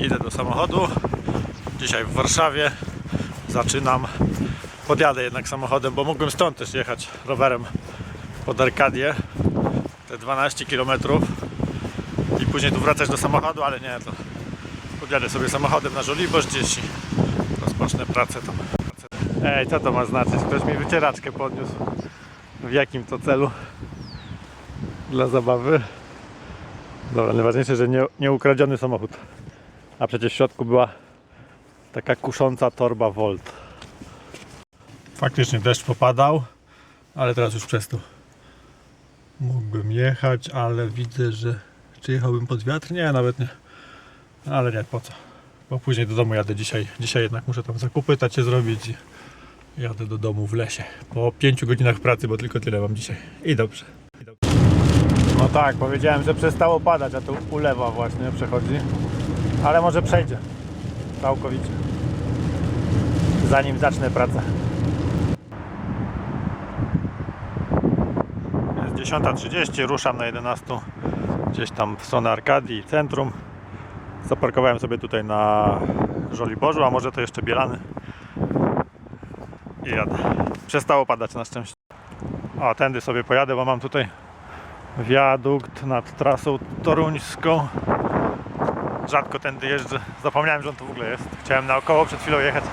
Idę do samochodu. Dzisiaj w Warszawie zaczynam. Podjadę jednak samochodem, bo mógłbym stąd też jechać rowerem pod Arkadię. Te 12 km i później tu wracać do samochodu, ale nie, to podjadę sobie samochodem na Żoliborz gdzieś i rozpocznę pracę tam. Ej, co to ma znaczyć? Ktoś mi wycieraczkę podniósł. W jakim to celu? Dla zabawy. Dobra, najważniejsze, że nie, nie ukradziony samochód. A przecież w środku była taka kusząca torba Volt. Faktycznie deszcz popadał, ale teraz już przestał. Mógłbym jechać, ale widzę, że czy jechałbym pod wiatr? Nie, nawet nie. Ale nie, po co? Bo później do domu jadę dzisiaj. Dzisiaj jednak muszę tam zakupy tacie zrobić i jadę do domu w lesie. Po 5 godzinach pracy, bo tylko tyle mam dzisiaj. I dobrze. I dobrze. No tak, powiedziałem, że przestało padać, a tu ulewa właśnie przechodzi. Ale może przejdzie. Całkowicie. Zanim zacznę pracę. Jest 10.30, ruszam na 11. Gdzieś tam w stronę Arkadii, centrum. Zaparkowałem sobie tutaj na Żoliborzu, a może to jeszcze Bielany. I jadę. Przestało padać na szczęście. O, tędy sobie pojadę, bo mam tutaj wiadukt nad trasą toruńską. Rzadko tędy jeżdżę. Zapomniałem, że on tu w ogóle jest. Chciałem naokoło przed chwilą jechać.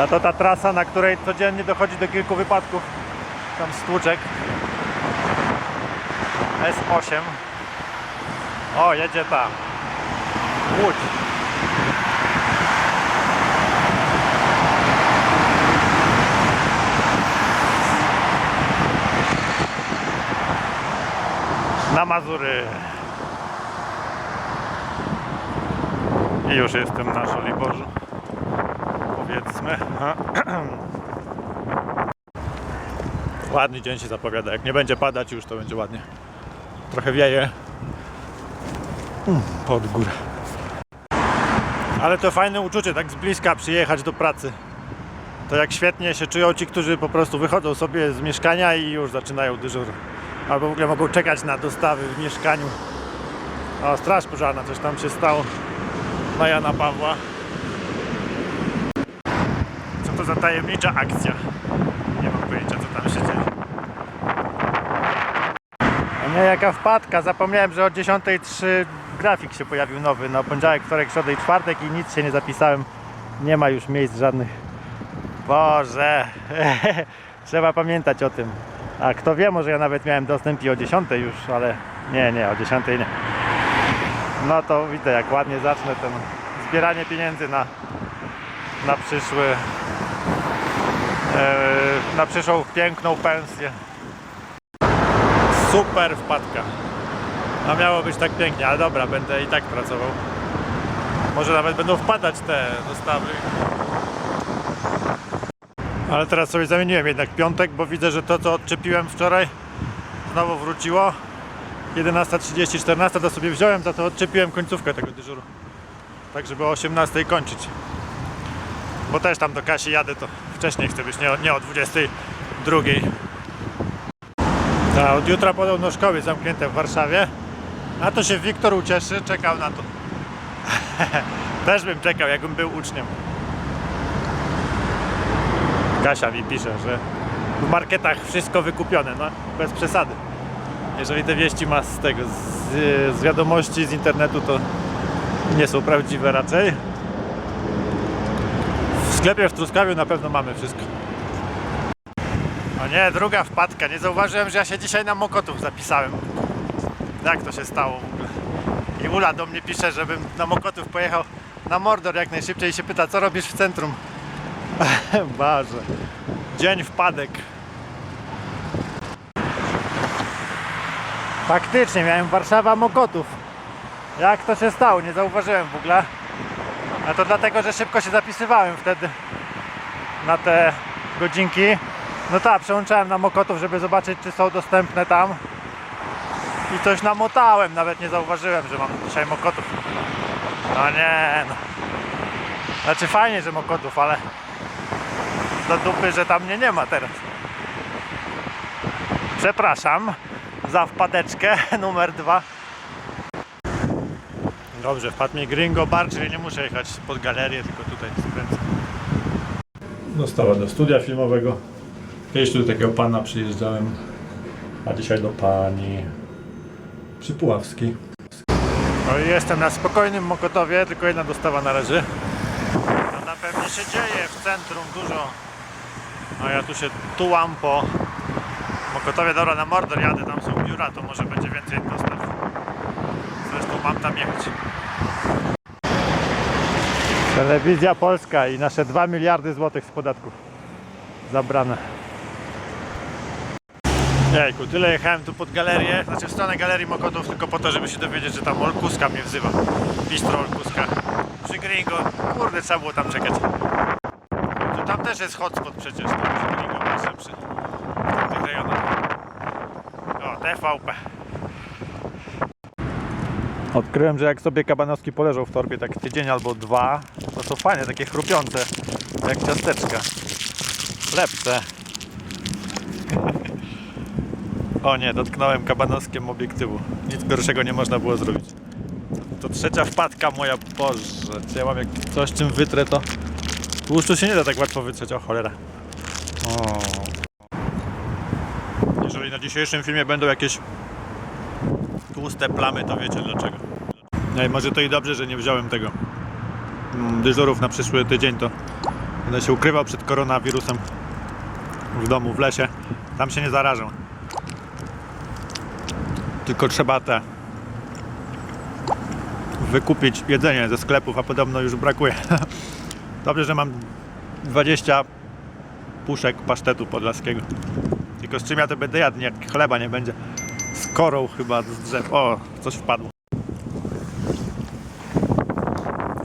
A to ta trasa, na której codziennie dochodzi do kilku wypadków. Tam stłuczek. S8. O, jedzie tam. Łódź. Mazury. I już jestem na Żoliborzu. Powiedzmy. Ładny dzień się zapowiada. Jak nie będzie padać już, to będzie ładnie. Trochę wieje. Mm, Pod górę. Ale to fajne uczucie, tak z bliska przyjechać do pracy. To jak świetnie się czują ci, którzy po prostu wychodzą sobie z mieszkania i już zaczynają dyżur. Albo w ogóle mogą czekać na dostawy w mieszkaniu. O, straż pożarna, coś tam się stało. Na Jana Pawła. Co to za tajemnicza akcja? Nie mam pojęcia, co tam się dzieje. A nie, jaka wpadka. Zapomniałem, że o 10.03 grafik się pojawił nowy. Na poniedziałek, wtorek, środę i czwartek i nic się nie zapisałem. Nie ma już miejsc żadnych. Boże, trzeba pamiętać o tym. A kto wie, może ja nawet miałem dostęp i o 10 już, ale nie, nie, o 10 nie. No to widzę, jak ładnie zacznę ten zbieranie pieniędzy na, na przyszły e, na przyszłą piękną pensję. Super wpadka. A miało być tak pięknie, ale dobra, będę i tak pracował. Może nawet będą wpadać te dostawy. Ale teraz sobie zamieniłem jednak piątek, bo widzę, że to co odczepiłem wczoraj znowu wróciło. 11.30, 14 to sobie wziąłem, za to odczepiłem końcówkę tego dyżuru. Tak, żeby o 18 kończyć. Bo też tam do Kasi jadę, to wcześniej chcę być, nie o, nie o 22. Ta, od jutra podobno szkoły zamknięte w Warszawie. A to się Wiktor ucieszy, czekał na to. też bym czekał, jakbym był uczniem. Kasia mi pisze, że w marketach wszystko wykupione, no bez przesady. Jeżeli te wieści ma z tego, z, z wiadomości, z internetu, to nie są prawdziwe raczej. W sklepie w Truskawiu na pewno mamy wszystko. O nie, druga wpadka. Nie zauważyłem, że ja się dzisiaj na Mokotów zapisałem. Jak to się stało w ogóle? I Ula do mnie pisze, żebym na Mokotów pojechał na Mordor jak najszybciej i się pyta, co robisz w centrum? Boże. Dzień wpadek. Faktycznie, miałem Warszawa Mokotów. Jak to się stało? Nie zauważyłem w ogóle. A to dlatego, że szybko się zapisywałem wtedy na te godzinki. No tak, przełączałem na Mokotów, żeby zobaczyć, czy są dostępne tam. I coś namotałem, nawet nie zauważyłem, że mam dzisiaj Mokotów. No nie, no. Znaczy fajnie, że Mokotów, ale do dupy, że tam mnie nie ma teraz. Przepraszam za wpadeczkę numer dwa. Dobrze, wpadł mi Gringo Bar, czyli nie muszę jechać pod galerię, tylko tutaj skręcę. Dostała do studia filmowego. Kiedyś tu do takiego pana przyjeżdżałem, a dzisiaj do pani Przypuławskiej. No i jestem na spokojnym Mokotowie, tylko jedna dostawa na razie. A tam pewnie się dzieje w centrum dużo. A ja tu się tułam po Mokotowie. Dobra, na Mordor jadę, tam są biura, to może będzie więcej dostaw. Zresztą mam tam jechać. Telewizja Polska i nasze 2 miliardy złotych z podatków zabrane. Jejku, tyle jechałem tu pod galerię, znaczy w stronę Galerii Mokotów tylko po to, żeby się dowiedzieć, że tam Olkuska mnie wzywa. Bistro Olkuska. Przy Gringo, kurde, trzeba było tam czekać. Też jest hotspot przecież, tam przy tamtych rejonach. O, TVP. Odkryłem, że jak sobie kabanowski poleżą w torbie tak tydzień albo dwa, to są fajne, takie chrupiące, jak ciasteczka. Lepsze. O nie, dotknąłem kabanowskiem obiektywu. Nic gorszego nie można było zrobić. To trzecia wpadka moja, Boże. Ja mam jak coś czym wytrę to... Tłuszczu się nie da tak łatwo wytrzeć, o cholera. O. Jeżeli na dzisiejszym filmie będą jakieś tłuste plamy, to wiecie dlaczego. No i może to i dobrze, że nie wziąłem tego mm, dyżurów na przyszły tydzień, to będę się ukrywał przed koronawirusem w domu, w lesie. Tam się nie zarażę. Tylko trzeba te wykupić jedzenie ze sklepów, a podobno już brakuje. Dobrze, że mam 20 puszek pasztetu podlaskiego. Tylko z czym ja to będę jadł, jak chleba nie będzie. Z korą chyba z drzew. O, coś wpadło.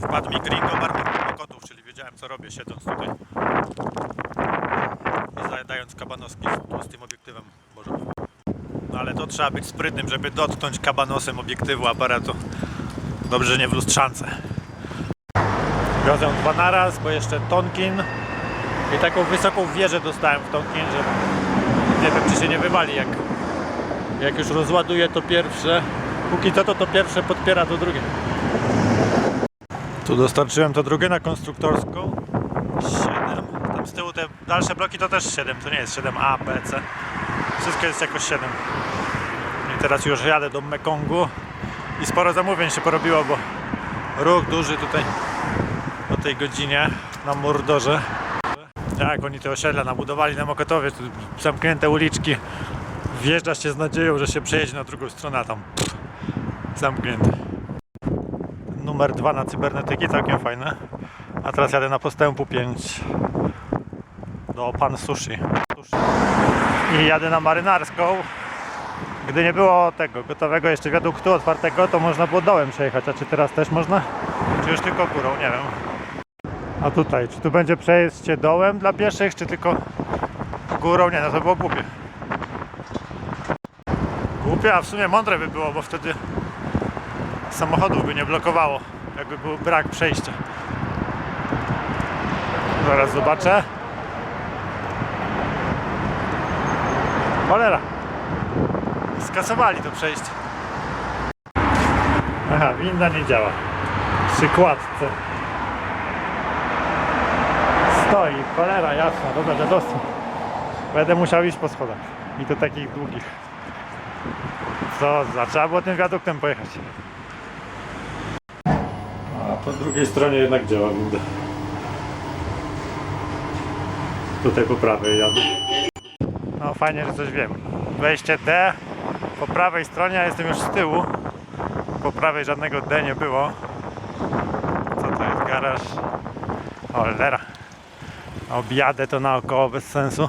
Wpadł mi gringo barber kotów, czyli wiedziałem co robię siedząc tutaj. I zajadając kabanowski z tłustym obiektywem. Boże. No ale to trzeba być sprytnym, żeby dotknąć kabanosem obiektywu aparatu. Dobrze, że nie w lustrzance. Wiozę dwa naraz, bo jeszcze Tonkin i taką wysoką wieżę dostałem w Tonkin, że nie wiem czy się nie wywali jak, jak już rozładuję to pierwsze. Póki co to to pierwsze podpiera to drugie. Tu dostarczyłem to drugie na konstruktorską. 7. Tam z tyłu te dalsze bloki to też 7, to nie jest 7A, B, C. Wszystko jest jakoś 7. I teraz już jadę do Mekongu i sporo zamówień się porobiło, bo ruch duży tutaj tej godzinie na Mordorze. Jak oni te osiedla nabudowali na Mokotowie, tu zamknięte uliczki. Wjeżdżasz się z nadzieją, że się przejedzie na drugą stronę, a tam pff, zamknięte. Numer 2 na cybernetyki, całkiem fajne. A teraz jadę na postępu 5 do Pan Sushi. I jadę na marynarską. Gdy nie było tego gotowego jeszcze wiaduktu otwartego, to można było dołem przejechać. A czy teraz też można? Czy już tylko górą? Nie wiem. A tutaj, czy tu będzie przejście dołem dla pieszych, czy tylko górą? Nie, no to było głupie. Głupie, a w sumie mądre by było, bo wtedy samochodów by nie blokowało, jakby był brak przejścia. Zaraz zobaczę. Cholera. Skasowali to przejście. Aha, winda nie działa. Przy kładce. Stoi, cholera jasna, dobra, dziadostwo. Będę musiał iść po schodach. I to takich długich. Co za, trzeba było tym wiaduktem pojechać. A po drugiej stronie jednak działa winda. Tutaj po prawej jadę. No fajnie, że coś wiem. Wejście D po prawej stronie, a jestem już z tyłu. Po prawej żadnego D nie było. Co to jest garaż? Cholera. Objadę to naokoło bez sensu.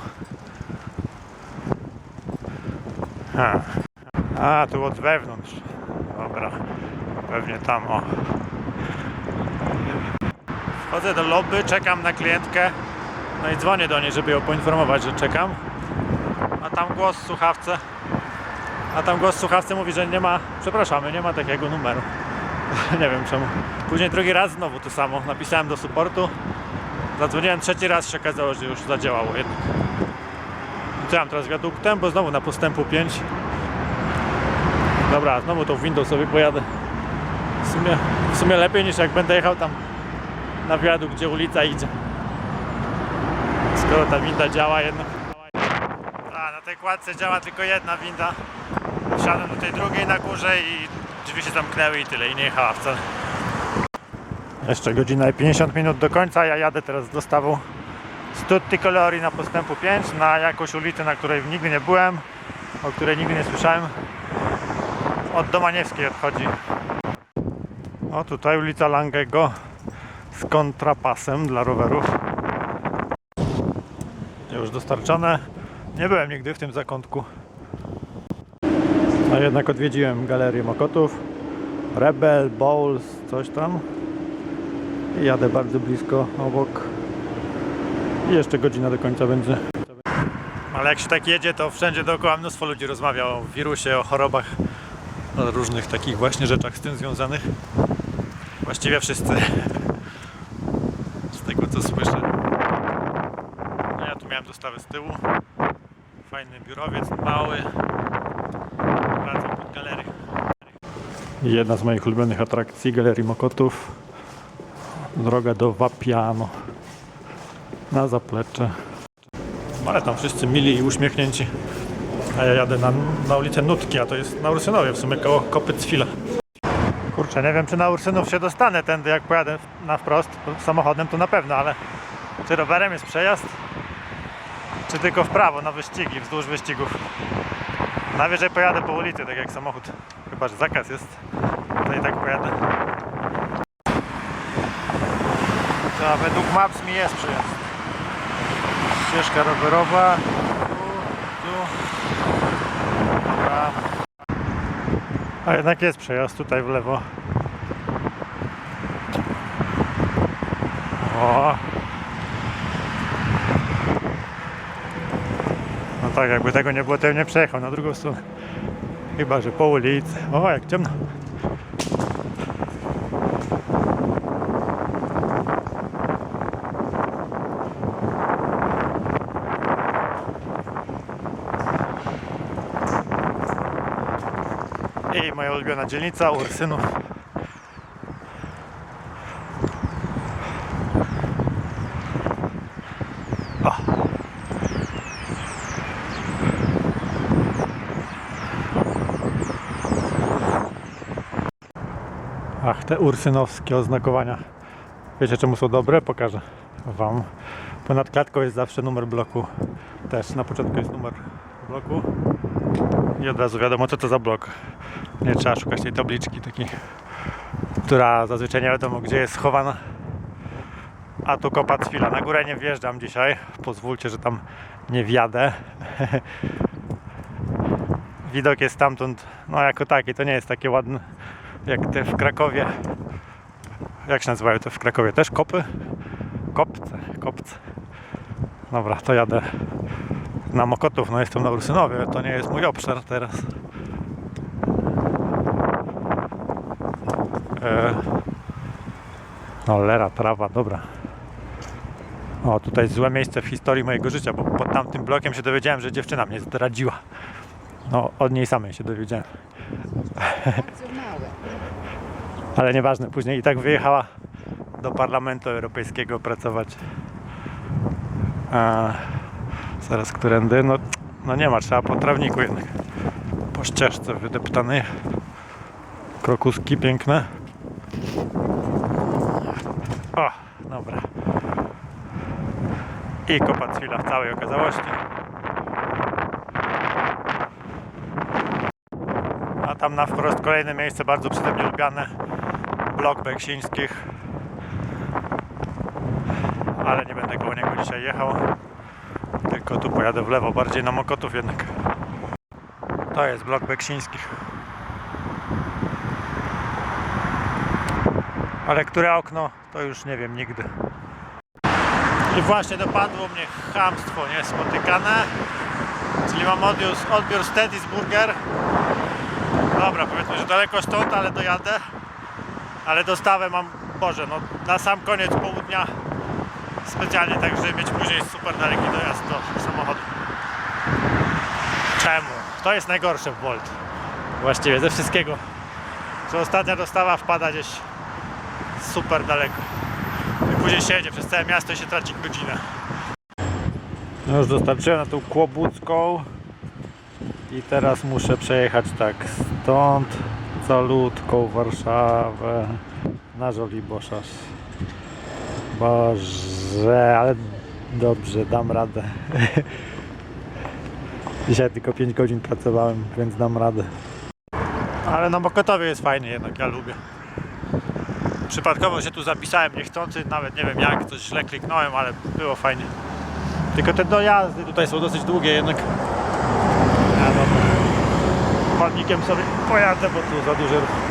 A, tu od wewnątrz. Dobra. Pewnie tam, o. Wchodzę do lobby, czekam na klientkę. No i dzwonię do niej, żeby ją poinformować, że czekam. A tam głos w słuchawce. A tam głos w słuchawce mówi, że nie ma, przepraszamy, nie ma takiego numeru. nie wiem czemu. Później drugi raz znowu to samo. Napisałem do supportu. Zadzwoniłem trzeci raz, się okazało, że już zadziałało jednak. Mam teraz wiaduktem, bo znowu na postępu 5. Dobra, znowu tą windą sobie pojadę. W sumie, w sumie lepiej niż jak będę jechał tam na wiadu, gdzie ulica idzie. Skoro ta winda działa jednak. A, na tej kładce działa tylko jedna winda. Wsiadłem do tej drugiej na górze i drzwi się zamknęły i tyle, i nie jechała wcale. Jeszcze godzina i 50 minut do końca, ja jadę teraz z dostawą z Tutti Colori na postępu 5 na jakąś ulicę, na której nigdy nie byłem, o której nigdy nie słyszałem. Od Domaniewskiej odchodzi. O, tutaj ulica Langego z kontrapasem dla rowerów. Już dostarczone. Nie byłem nigdy w tym zakątku. A jednak odwiedziłem galerię Mokotów. Rebel, Bowls, coś tam. Jadę bardzo blisko obok. I jeszcze godzina do końca będzie. Ale jak się tak jedzie, to wszędzie dookoła mnóstwo ludzi rozmawia o wirusie, o chorobach, o różnych takich właśnie rzeczach z tym związanych. Właściwie wszyscy. Z tego co słyszę. No ja tu miałem dostawę z tyłu. Fajny biurowiec, mały. Wracam pod galerię. Jedna z moich ulubionych atrakcji Galerii Mokotów. Droga do Wapiano. Na zaplecze. Ale tam wszyscy mili i uśmiechnięci. A ja jadę na, na ulicę Nutki, a to jest na Ursynowie, w sumie koło Kopycwila. Kurczę, nie wiem czy na Ursynów się dostanę tędy jak pojadę na wprost. Samochodem to na pewno, ale czy rowerem jest przejazd? Czy tylko w prawo na wyścigi, wzdłuż wyścigów? Najwyżej pojadę po ulicy, tak jak samochód. Chyba, że zakaz jest. To i tak pojadę. To według Maps mi jest przejazd. Ścieżka rowerowa. Tu, tu. A jednak jest przejazd tutaj w lewo. O. No tak, jakby tego nie było, to bym nie przejechał na drugą stronę. Chyba, że po ulicy. O, jak ciemno. I moja ulubiona dzielnica Ursynów. Ach, te ursynowskie oznakowania. Wiecie czemu są dobre? Pokażę Wam. Ponad klatką jest zawsze numer bloku. Też na początku jest numer bloku. I od razu wiadomo co to za blok. Nie trzeba szukać tej tabliczki takiej, która zazwyczaj nie wiadomo gdzie jest schowana. A tu kopa chwila. Na górę nie wjeżdżam dzisiaj. Pozwólcie, że tam nie wjadę. Widok jest stamtąd, no jako taki, to nie jest takie ładne jak te w Krakowie. Jak się nazywają te w Krakowie? Też kopy? Kopce, kopce. Dobra, to jadę na Mokotów, no jestem na Ursynowie, to nie jest mój obszar teraz. E... No lera, trawa, dobra. O, tutaj złe miejsce w historii mojego życia, bo pod tamtym blokiem się dowiedziałem, że dziewczyna mnie zdradziła. No, od niej samej się dowiedziałem. Ale nieważne, później i tak wyjechała do Parlamentu Europejskiego pracować. A, zaraz którędy? No, no nie ma, trzeba po trawniku jednak. Po ścieżce wydeptanej. Krokuski piękne. O, dobra. I kopacwila w całej okazałości. A tam na wprost kolejne miejsce bardzo przeze mnie lubiane. Blok Beksińskich. Ale nie będę koło niego dzisiaj jechał. Tylko tu pojadę w lewo, bardziej na Mokotów jednak. To jest blok Beksińskich. Ale które okno, to już nie wiem nigdy. I właśnie dopadło mnie chamstwo niespotykane. Czyli mam odbiór, odbiór Stedy's Burger. Dobra, powiedzmy, że daleko stąd, ale dojadę. Ale dostawę mam, Boże, no na sam koniec południa specjalnie, tak żeby mieć później super daleki dojazd do samochodu. Czemu? To jest najgorsze w Bolt. Właściwie ze wszystkiego. że ostatnia dostawa wpada gdzieś super daleko. I później się jedzie przez całe miasto i się traci godzinę. No już dostarczyłem na tą Kłobucką i teraz muszę przejechać tak stąd calutką Warszawę na Żoliborzasz. Boże, ale dobrze, dam radę. Dzisiaj tylko 5 godzin pracowałem, więc dam radę. Ale na Mokotowie jest fajnie jednak, ja lubię. Przypadkowo się tu zapisałem niechcący, nawet nie wiem jak, coś źle kliknąłem, ale było fajnie. Tylko te dojazdy tutaj są dosyć długie jednak. Ja dobra. Chodnikiem sobie pojadę, bo tu za duży ruch.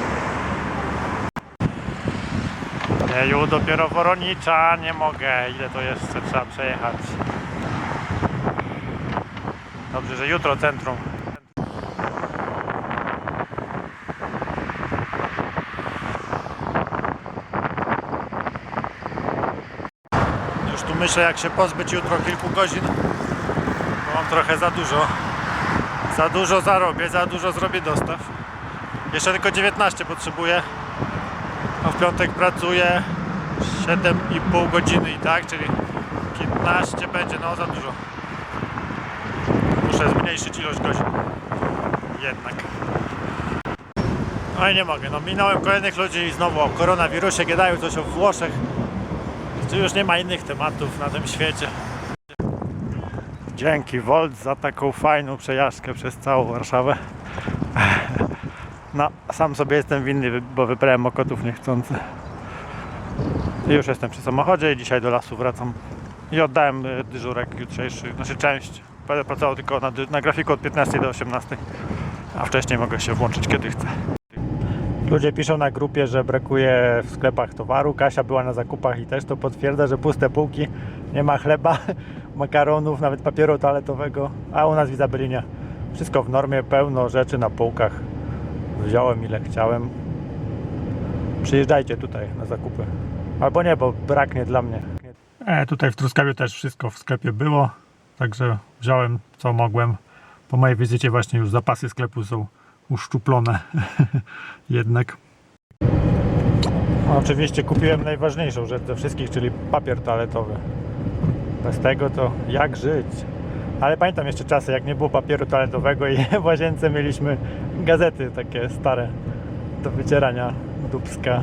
Jeju, dopiero Woronicza, nie mogę. Ile to jeszcze trzeba przejechać? Dobrze, że jutro centrum. Już tu myślę, jak się pozbyć jutro kilku godzin. Bo mam trochę za dużo. Za dużo zarobię, za dużo zrobię dostaw. Jeszcze tylko 19 potrzebuję. A w piątek pracuję 7,5 godziny i tak, czyli 15 będzie, no za dużo. Muszę zmniejszyć ilość godzin. Jednak. No i nie mogę, no minąłem kolejnych ludzi i znowu o koronawirusie gadają coś o Włoszech. Czy już nie ma innych tematów na tym świecie. Dzięki Volt za taką fajną przejażdżkę przez całą Warszawę. No, sam sobie jestem winny, bo wybrałem Mokotów niechcący. Już jestem przy samochodzie i dzisiaj do lasu wracam. I oddałem y, dyżurek jutrzejszy, znaczy część. Będę pracował tylko na, na grafiku od 15 do 18, a wcześniej mogę się włączyć kiedy chcę. Ludzie piszą na grupie, że brakuje w sklepach towaru. Kasia była na zakupach i też to potwierdza, że puste półki, nie ma chleba, makaronów, nawet papieru toaletowego, a u nas w Izabelinie wszystko w normie, pełno rzeczy na półkach. Wziąłem ile chciałem. Przyjeżdżajcie tutaj na zakupy. Albo nie, bo braknie dla mnie. E, tutaj w Truskawiu też wszystko w sklepie było, także wziąłem co mogłem. Po mojej wizycie właśnie już zapasy sklepu są uszczuplone jednak. Oczywiście kupiłem najważniejszą rzecz ze wszystkich, czyli papier toaletowy. Bez tego to jak żyć? Ale pamiętam jeszcze czasy, jak nie było papieru toaletowego i w łazience mieliśmy gazety takie stare do wycierania dubska.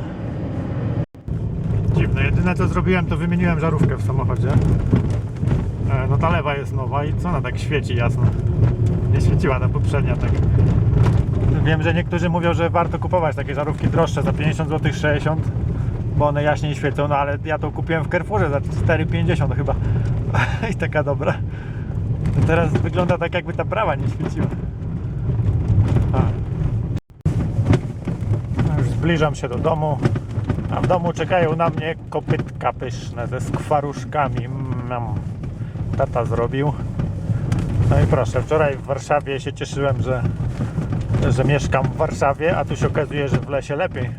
Dziwne, jedyne co zrobiłem to wymieniłem żarówkę w samochodzie. E, No ta lewa jest nowa i co ona tak świeci jasno? Nie świeciła ta poprzednia tak. Wiem, że niektórzy mówią, że warto kupować takie żarówki droższe za 50 zł 60 bo one jaśniej świecą, no ale ja to kupiłem w Carrefourze za 4,50 chyba i taka dobra teraz wygląda tak jakby ta prawa nie świeciła już zbliżam się do domu a w domu czekają na mnie kopytka pyszne ze skwaruszkami mm, tata zrobił no i proszę, wczoraj w Warszawie się cieszyłem, że że mieszkam w Warszawie, a tu się okazuje, że w lesie lepiej.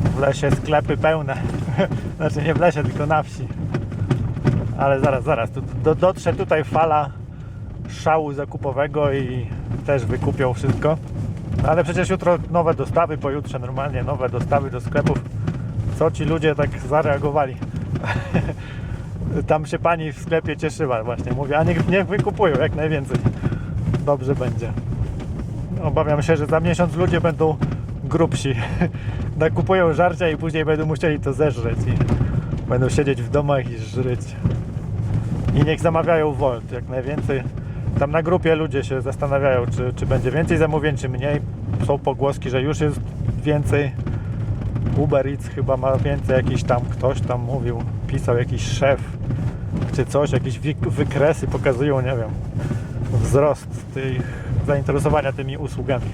W lesie sklepy pełne. Znaczy nie w lesie, tylko na wsi. Ale zaraz, zaraz. Tu, do, dotrze tutaj fala szału zakupowego i też wykupią wszystko. Ale przecież jutro nowe dostawy, pojutrze normalnie nowe dostawy do sklepów. Co ci ludzie tak zareagowali? Tam się pani w sklepie cieszyła właśnie. Mówię, a niech, niech wykupują jak najwięcej. Dobrze będzie. Obawiam się, że za miesiąc ludzie będą grubsi. Nakupują żarcia i później będą musieli to zeżreć i będą siedzieć w domach i żryć. I niech zamawiają Volt jak najwięcej. Tam na grupie ludzie się zastanawiają, czy, czy będzie więcej zamówień, czy mniej. Są pogłoski, że już jest więcej. Uber Eats chyba ma więcej, jakiś tam ktoś tam mówił, pisał jakiś szef, czy coś, jakieś wykresy pokazują, nie wiem, wzrost tych zainteresowania tymi usługami.